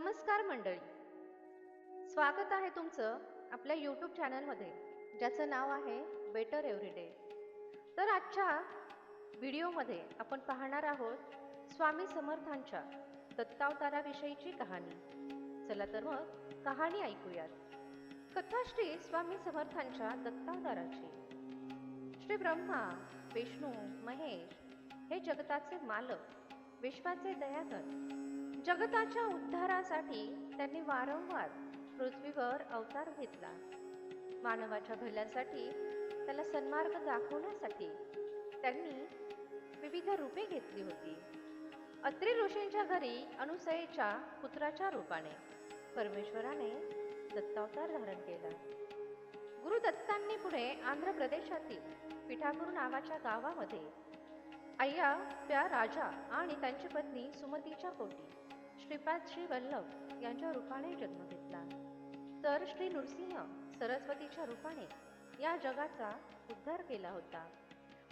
नमस्कार मंडळी. स्वागत आहे तुमचं आपल्या यूट्यूब चॅनलमध्ये ज्याचं नाव आहे बेटर एव्हरीडे तर आजच्या व्हिडिओमध्ये आपण पाहणार आहोत स्वामी समर्थांच्या दत्तावताराविषयीची कहाणी. चला तर मग कहाणी ऐकूयात. कथा श्री स्वामी समर्थांच्या दत्तावताराची. श्री ब्रह्मा विष्णू महेश हे जगताचे मालक विश्वाचे दयाकर जगताच्या उद्धारासाठी त्यांनी वारंवार पृथ्वीवर अवतार घेतला. मानवाच्या भल्यासाठी त्याला सन्मार्ग दाखवण्यासाठी त्यांनी विविध रूपे घेतली होती. अत्री ऋषींच्या घरी अनुसयेच्या पुत्राच्या रूपाने परमेश्वराने दत्तावतार धारण केला. गुरु दत्तांनी पुढे आंध्र प्रदेशातील पिठापूर नावाच्या गावामध्ये अय्या प्या राजा आणि त्यांची पत्नी सुमतीच्या पोटी श्रीपाद श्री वल्लभ यांच्या रूपाने जन्म घेतला. तर श्री नृसिंह सरस्वतीच्या रूपाने या जगाचा उद्धार केला होता.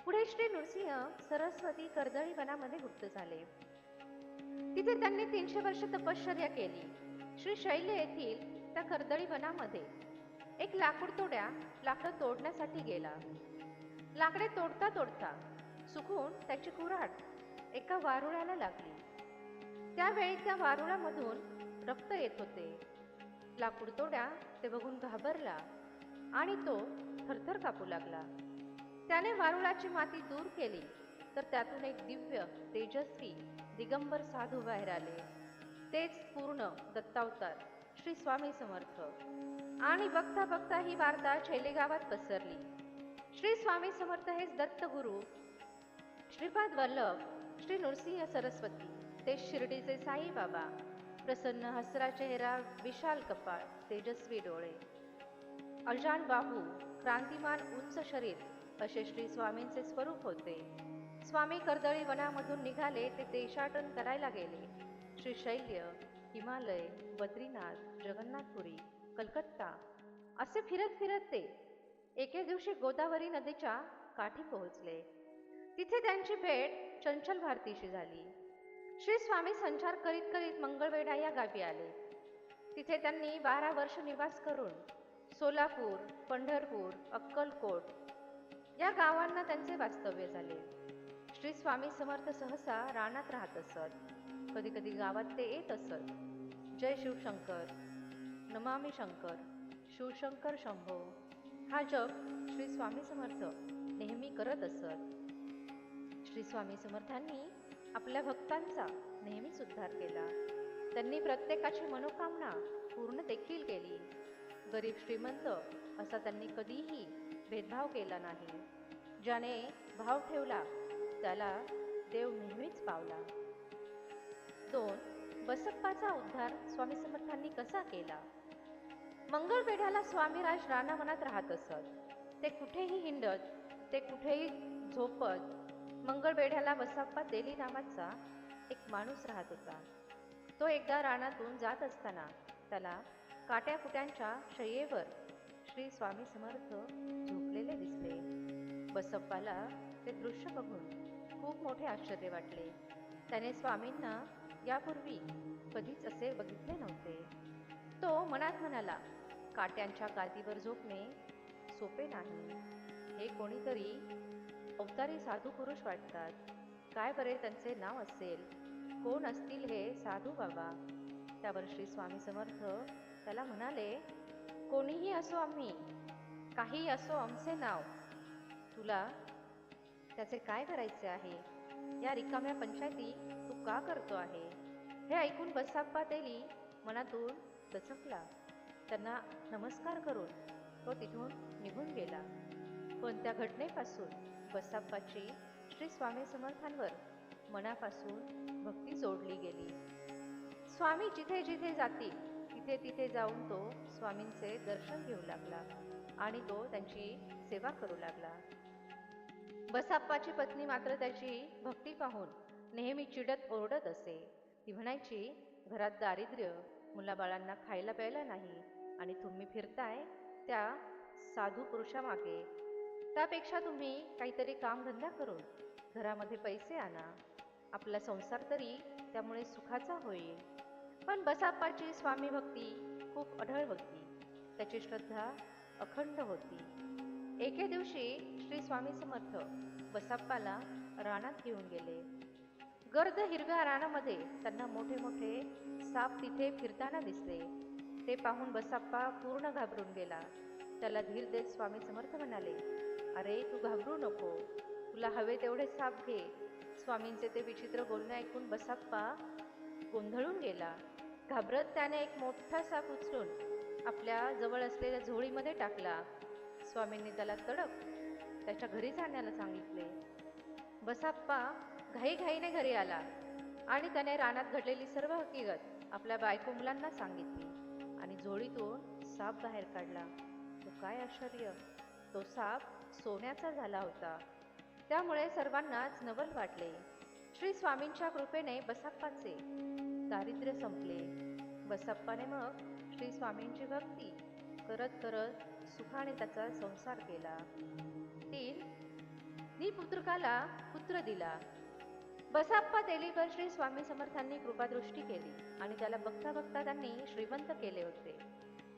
पुढे श्री नृसिंह सरस्वती कर्दळी वनामध्ये गुप्त झाले. तिथे त्यांनी तीनशे वर्ष तपश्चर्या केली. श्री शैल्य येथील त्या कर्दळी वनामध्ये एक लाकूड तोड्या लाकडं तोडण्यासाठी गेला. लाकडे तोडता तोडता सुकून त्याची कुऱ्हाड एका वारुळाला लागली. त्यावेळी त्या वारुळामधून रक्त येत होते. लाकूड तोड्या ते बघून घाबरला आणि तो थरथर कापू लागला. त्याने वारुळाची माती दूर केली तर त्यातून एक दिव्य तेजस्वी दिगंबर साधू बाहेर आले. तेच पूर्ण दत्तावतार श्री स्वामी समर्थ. आणि बघता बघता ही वार्ता चैलेगावात पसरली. श्री स्वामी समर्थ हेच दत्तगुरु श्रीपाद वल्लभ श्री नृसिंह सरस्वती. ते शिर्डीचे साईबाबा. प्रसन्न हसरा चेहरा विशाल कपाळ तेजस्वी डोळे. अजान बाहू क्रांतिमान उंच शरीर असे श्री स्वामींचे स्वरूप होते. स्वामी कर्दळी वनामधून निघाले ते देशाटन करायला गेले. श्री शैल्य हिमालय बद्रीनाथ जगन्नाथपुरी कलकत्ता असे फिरत फिरत ते एके दिवशी गोदावरी नदीच्या काठी पोहोचले. तिथे त्यांची भेट चंचल भारतीशी झाली. श्री स्वामी संचार करीत करीत मंगळवेढा या गावी आले. तिथे त्यांनी बारा वर्ष निवास करून सोलापूर पंढरपूर अक्कलकोट या गावांना त्यांचे वास्तव्य झाले. श्री स्वामी समर्थ सहसा रानात राहत असत. कधी कधी गावात ते येत असत. जय शिवशंकर नमामी शंकर शिवशंकर शंभो. हा जप श्री स्वामी समर्थ नेहमी करत असत. श्री स्वामी समर्थांनी आपल्या भक्तांचा नेहमीच उद्धार केला. त्यांनी प्रत्येकाची मनोकामना पूर्ण देखील केली. गरीब श्रीमंत असा त्यांनी कधीही भेदभाव केला नाही. ज्याने भाव ठेवला त्याला देव नेहमीच पावला. दोन बसप्पाचा उद्धार स्वामी समर्थांनी कसा केला? मंगळपेढ्याला स्वामीराज रानावनात राहत असत. ते कुठेही हिंडत ते कुठेही झोपत मंगळवेढ्याला वसाप्पा तेली नावाचा एक माणूस राहत होता. तो एकदा रानातून जात असताना त्याला काट्याकुट्यांच्या शय्येवर श्री स्वामी समर्थ झोपलेले दिसले. बसप्पाला ते दृश्य बघून खूप मोठे आश्चर्य वाटले. त्याने स्वामींना यापूर्वी कधीच असे बघितले नव्हते. तो मनात म्हणाला काट्यांच्या गादीवर झोपणे सोपे नाही. हे कोणीतरी अवतारी साधू पुरुष वाटतात. काय बरे त्यांचे नाव असेल? कोण असतील हे साधू बाबा? त्यावर श्री स्वामी समर्थ त्याला म्हणाले कोणीही असो आम्ही काही असो आमचे नाव. तुला त्याचे काय करायचे आहे? या रिकाम्या पंचायती तू का करतो आहे? हे ऐकून बसाप्पा तेली मनातून दचकला. त्यांना नमस्कार करून तो तिथून निघून गेला. पण त्या घटनेपासून बसाप्पाची श्री स्वामी समर्थांवर मनापासून भक्ती जोडली गेली. स्वामी जिथे जिथे जातील तिथे तिथे जाऊन तो स्वामींचे दर्शन घेऊ लागला आणि तो त्यांची सेवा करू लागला. बसाप्पाची पत्नी मात्र त्याची भक्ती पाहून नेहमी चिडत ओरडत असे. ती म्हणायची घरात दारिद्र्य मुलाबाळांना खायला प्यायला नाही आणि तुम्ही फिरताय त्या साधू पुरुषामागे. त्यापेक्षा तुम्ही काहीतरी कामधंदा करून घरामध्ये पैसे आणा. आपला संसार तरी त्यामुळे सुखाचा होईल. पण बसाप्पाची स्वामी भक्ती खूप अढळ होती. त्याची श्रद्धा अखंड होती. एके दिवशी श्री स्वामी समर्थ बसाप्पाला रानात घेऊन गेले. गर्द हिरव्या रानामध्ये त्यांना मोठे मोठे साप तिथे फिरताना दिसले. ते पाहून बसाप्पा पूर्ण घाबरून गेला. त्याला धीर देत स्वामी समर्थ म्हणाले अरे तू घाबरू नको. तुला हवे तेवढे साप घे. स्वामींचे ते विचित्र बोलणे ऐकून बसाप्पा गोंधळून गेला. घाबरत त्याने एक मोठा साप उचलून आपल्या जवळ असलेल्या झोळीमध्ये टाकला. स्वामींनी त्याला तडक त्याच्या घरी जाण्याला सांगितले. बसाप्पा घाईघाईने घरी आला आणि त्याने रानात घडलेली सर्व हकीकत आपल्या बायको मुलांना सांगितली आणि झोळीतून साप बाहेर काढला. तो काय आश्चर्य. तो साप सोन्याचा झाला होता. त्यामुळे सर्वांनाच नवल वाटले. श्री स्वामींच्या कृपेने बसाप्पाचे दारिद्र्य संपले. बसाप्पाने मग श्री स्वामींची भक्ती करत करत सुखाने त्याचा संसार केला. तीन निपुत्रकाला पुत्र दिला. बसाप्पा तेलीवर श्री स्वामी समर्थांनी कृपादृष्टी केली आणि त्याला बघता बघता त्यांनी श्रीमंत केले होते.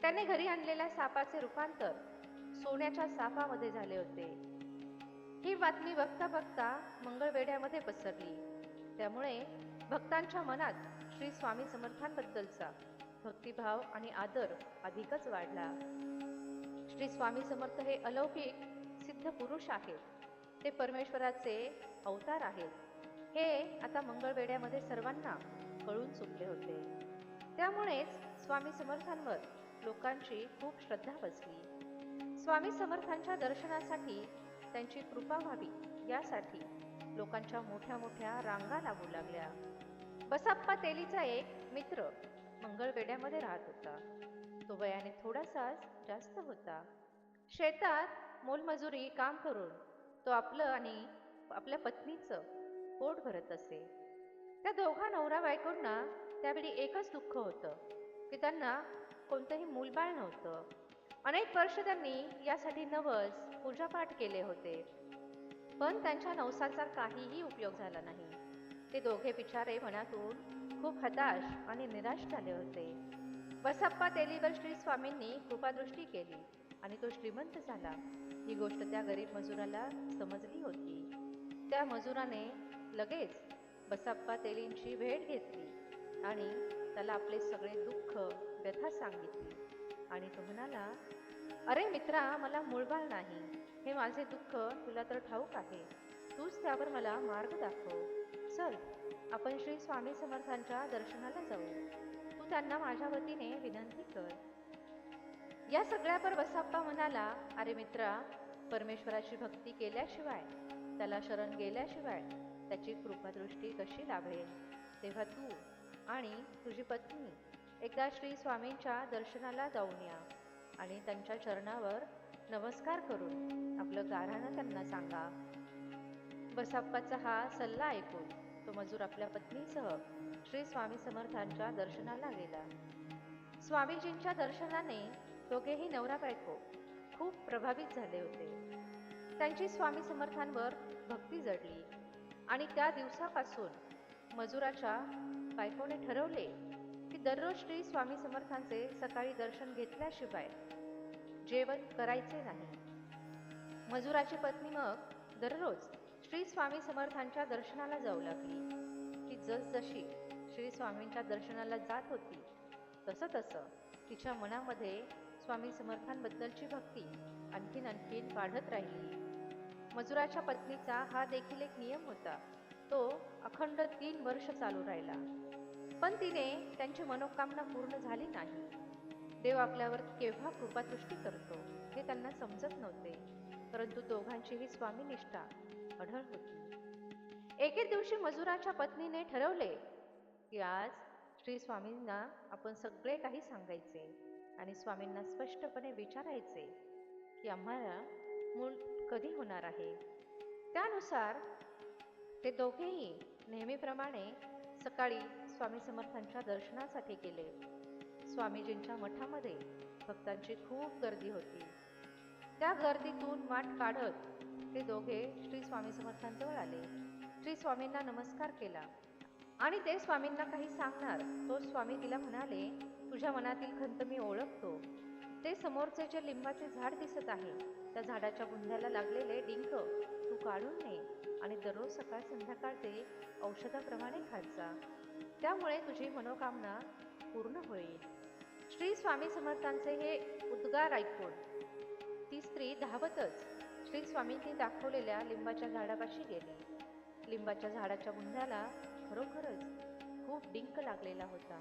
त्याने घरी आणलेल्या सापाचे रूपांतर सोन्याच्या साफामध्ये झाले होते. ही बातमी बघता बघता मंगळवेढ्यामध्ये पसरली. त्यामुळे भक्तांच्या मनात श्री स्वामी समर्थांबद्दलचा भक्तिभाव आणि आदर अधिकच वाढला. श्री स्वामी समर्थ हे अलौकिक सिद्ध पुरुष आहेत. ते परमेश्वराचे अवतार आहेत. हे आता मंगळवेड्यामध्ये सर्वांना कळून चुकले होते. त्यामुळेच स्वामी समर्थांवर लोकांची खूप श्रद्धा बसली. स्वामी समर्थांच्या दर्शनासाठी त्यांची कृपा व्हावी यासाठी लोकांच्या मोठ्या मोठ्या रांगा लागू लागल्या. बसाप्पा तेलीचा एक मित्र मंगळवेड्यामध्ये राहत होता. तो वयाने थोडासाच जास्त होता. शेतात मोलमजुरी काम करून तो आपलं आणि आपल्या पत्नीचं पोट भरत असे. त्या दोघा नवरा बायकोंना त्यावेळी एकच दुःख होतं की त्यांना कोणतंही मूलबाळ नव्हतं. अनेक वर्ष त्यांनी यासाठी नवस पूजापाठ केले होते. पण त्यांच्या नवसाचा काहीही उपयोग झाला नाही. ते दोघे बिचारे मनातून खूप हताश आणि निराश झाले होते. बसप्पा तेलीवर श्री स्वामींनी कृपादृष्टी केली आणि तो श्रीमंत झाला. ही गोष्ट त्या गरीब मजुराला समजली होती. त्या मजुराने लगेच बसप्पा तेलींची भेट घेतली आणि त्याला आपले सगळे दुःख व्यथा सांगितली. आणि तो म्हणाला अरे मित्रा मला मूळबाळ नाही. हे माझे दुःख तुला तर ठाऊक आहे. तूच त्यावर मला मार्ग दाखव. चल आपण श्री स्वामी समर्थांच्या दर्शनाला जाऊ. तू त्यांना माझ्या वतीने विनंती कर. या सगळ्यावर बसाप्पा म्हणाला अरे मित्रा परमेश्वराची भक्ती केल्याशिवाय त्याला शरण गेल्याशिवाय त्याची कृपादृष्टी कशी लाभेल? तेव्हा तू आणि तुझी पत्नी एकदा श्री स्वामींच्या दर्शनाला जाऊन या आणि त्यांच्या चरणावर नमस्कार करून आपलं गाऱ्हाणं त्यांना सांगा. बसाप्पाचा हा सल्ला ऐकून तो मजूर आपल्या पत्नीसह श्री स्वामी समर्थांच्या दर्शनाला गेला. स्वामीजींच्या दर्शनाने दोघेही नवरा बायको खूप प्रभावित झाले होते. त्यांची स्वामी समर्थांवर भक्ती जडली आणि त्या दिवसापासून मजुराच्या बायकोने ठरवले दररोज श्री स्वामी समर्थांचे सकाळी दर्शन घेतल्याशिवाय जेवण करायचे नाही. मजुराची पत्नी मग दररोज श्री स्वामी समर्थांच्या दर्शनाला जाऊ लागली. ती जसजशी श्री स्वामींच्या दर्शनाला जात होती तसं तसं तिच्या मनामध्ये स्वामी समर्थांबद्दलची भक्ती आणखीन आणखीन वाढत राहिली. मजुराच्या पत्नीचा हा देखील एक नियम होता तो अखंड तीन वर्ष चालू राहिला. पण तिने त्यांची मनोकामना पूर्ण झाली नाही. देव आपल्यावर केव्हा कृपादृष्टी करतो हे त्यांना समजत नव्हते. परंतु दोघांची ही स्वामी निष्ठा अढळ होती. एके दिवशी मजुराच्या पत्नीने ठरवले की आज श्री स्वामींना आपण सगळे काही सांगायचे आणि स्वामींना स्पष्टपणे विचारायचे की आम्हाला मूल कधी होणार आहे. त्यानुसार ते दोघेही नेहमीप्रमाणे सकाळी स्वामी समर्थांच्या दर्शनासाठी गेले. स्वामीजींच्या मठामध्ये भक्तांची खूप गर्दी होती. त्या गर्दीतून वाट काढत ते दोघे श्री स्वामी समर्थांजवळ आले. श्री स्वामींना नमस्कार केला. आणि ते स्वामींना काही सांगणार तो स्वामी तिला म्हणाले तुझ्या मनातील खंत मी ओळखतो. ते समोरचे जे लिंबाचे झाड दिसत आहे त्या झाडाच्या बुंध्याला लागलेले डिंक तू काढून ने आणि दररोज सकाळ संध्याकाळ ते औषधाप्रमाणे खात जा. त्यामुळे तुझी मनोकामना पूर्ण होईल. श्री स्वामी समर्थांचे हे उद्गार ऐकून ती स्त्री धावतच श्री स्वामींनी दाखवलेल्या लिंबाच्या झाडापाशी गेली. लिंबाच्या झाडाच्या बुंध्याला खरोखरच खूप डिंक लागलेला होता.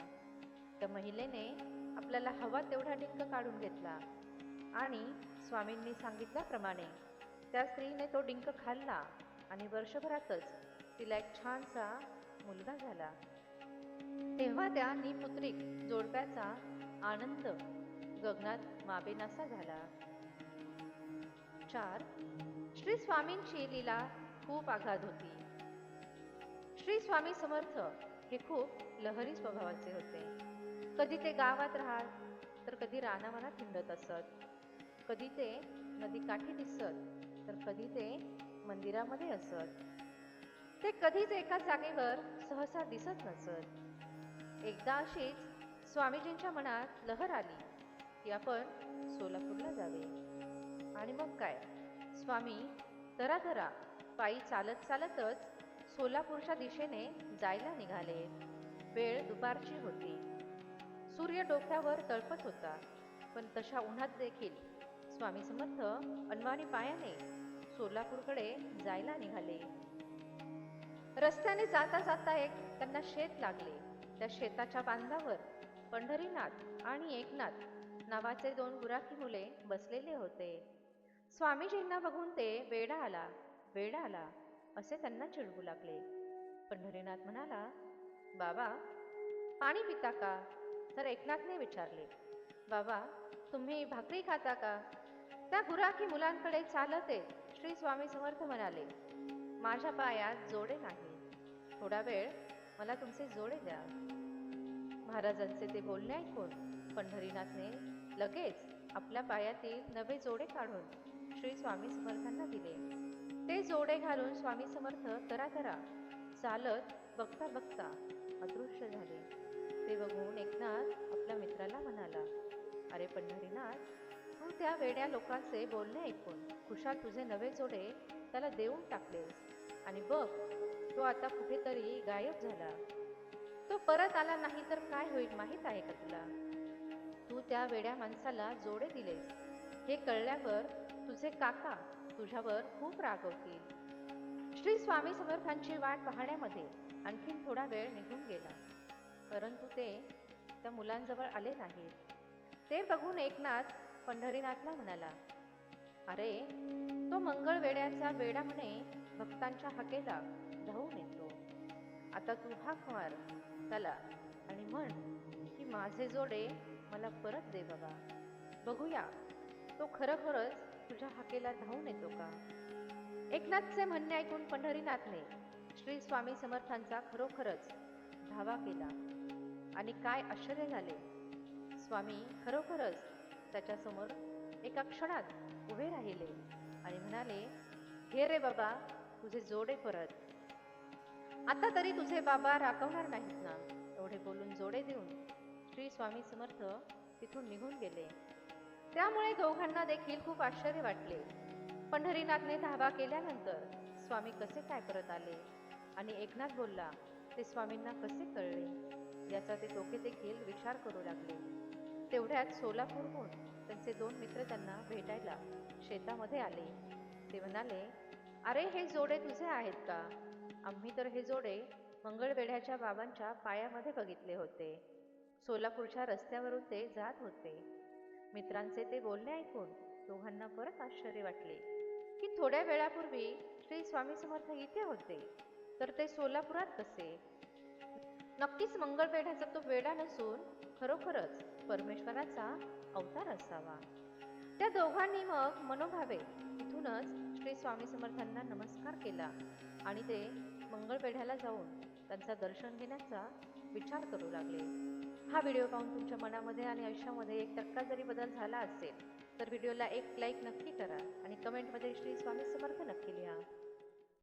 त्या महिलेने आपल्याला हवा तेवढा डिंक काढून घेतला आणि स्वामींनी सांगितल्याप्रमाणे त्या स्त्रीने तो डिंक खाल्ला आणि वर्षभरातच तिला एक छानसा मुलगा झाला. तेव्हा त्या निमुद्रिक जोडप्याचा आनंद गगनात माबेनासा झाला. चार. श्री स्वामींची लीला खूप आघात होती. श्री स्वामी समर्थ हे खूप लहरी स्वभावाचे होते. कधी ते गावात राहत तर कधी रानावनात हिंडत असत. कधी ते नदी काठी दिसत तर कधी ते मंदिरामध्ये असत. ते कधीच एका जागेवर सहसा दिसत नसत. एकदा अशीच स्वामीजींच्या मनात लहर आली की आपण सोलापूरला जावे. आणि मग काय? स्वामी धरा पायी चालत चालतच सोलापूरच्या दिशेने जायला निघाले. वेळ दुपारची होती. सूर्य डोक्यावर तळपत होता पण तशा उन्हात देखील स्वामी समर्थ अनवाणी पायाने सोलापूरकडे जायला निघाले. रस्त्याने जाता जाता एक त्यांना शेत लागले. त्या शेताच्या बांधावर पंढरीनाथ आणि एकनाथ नावाचे दोन गुराखी मुले बसलेले होते. स्वामीजींना बघून ते वेडा आला वेडा आला असे त्यांना चिडवू लागले. पंढरीनाथ म्हणाला बाबा पाणी पिता का? तर एकनाथने विचारले बाबा तुम्ही भाकरी खाता का? त्या गुराखी मुलांकडे चालत श्री स्वामी समर्थ म्हणाले माझ्या पायात जोडे नाही थोडा वेळ मला तुमचे जोडे द्या. महाराजांचे ते बोलणे ऐकून पंढरीनाथने लगेच आपल्या पायातील नवे जोडे काढून श्री स्वामी समर्थांना दिले. ते जोडे घालून स्वामी समर्थ तरा तरा चालत बघता बघता अदृश्य झाले. ते बघून एकनाथ आपल्या मित्राला म्हणाला अरे पंढरीनाथ तू त्या वेड्या लोकांचे बोलणे ऐकून खुशाल तुझे नवे जोडे त्याला देऊन टाकलेस. आणि बघ तो आता कुठेतरी गायब झाला. तो परत आला नाही तर काय होईल माहीत आहे का तुला? तू त्या वेड्या माणसाला जोडे दिलेस. हे कळल्यावर तुझे काका तुझ्यावर खूप रागवतील श्री स्वामी समर्थांची वाट पाहण्यामध्ये आणखीन थोडा वेळ निघून गेला. परंतु ते त्या मुलांजवळ आले नाहीत. ते बघून एकनाथ पंढरीनाथला म्हणाला अरे तो मंगळ वेड्याचा वेडा म्हणे भक्तांच्या हाकेला. धावून येतो. आता तू हाक मार त्याला आणि म्हण की माझे जोडे मला परत दे बाबा. बघूया तो खरोखरच तुझ्या हाकेला धावून येतो का? एकनाथचे म्हणणे ऐकून पंढरीनाथने श्री स्वामी समर्थांचा खरोखरच धावा केला. आणि काय आश्चर्य झाले. स्वामी खरोखरच त्याच्यासमोर एका क्षणात उभे राहिले आणि म्हणाले हे रे बाबा तुझे जोडे परत. आता तरी तुझे बाबा राखवणार नाहीत ना. एवढे बोलून जोडे देऊन श्री स्वामी समर्थ तिथून निघून गेले. त्यामुळे दोघांना देखील खूप आश्चर्य वाटले. पंढरीनाथने धावा केल्यानंतर स्वामी कसे काय करत आले? आणि एकनाथ बोलला ते स्वामींना कसे कळले? याचा ते डोके देखील विचार करू लागले. तेवढ्यात सोलापूरहून त्यांचे दोन मित्र त्यांना भेटायला शेतामध्ये आले. ते म्हणाले अरे हे जोडे तुझे आहेत का? आम्ही तर हे जोडे मंगळवेढ्याच्या बाबांच्या पायामध्ये बघितले होते. सोलापूरच्या रस्त्यावरून ते जात होते. मित्रांचे ते बोलणे ऐकून दोघांना परत आश्चर्य वाटले की थोड्या वेळापूर्वी श्री स्वामी समर्थ इथे होते तर ते सोलापुरात कसे? नक्कीच मंगळवेढ्याचा तो वेडा नसून खरोखरच परमेश्वराचा अवतार असावा. त्या दोघांनी मग मनोभावे इथूनच श्री स्वामी समर्थांना नमस्कार केला आणि ते मंगळपेढ्याला जाऊन त्यांचा दर्शन घेण्याचा विचार करू लागले. हा व्हिडिओ पाहून तुमच्या मनामध्ये आणि आयुष्यामध्ये एक टक्का जरी बदल झाला असेल तर व्हिडिओला एक लाईक नक्की करा आणि कमेंटमध्ये श्री स्वामी समर्थ नक्की लिहा.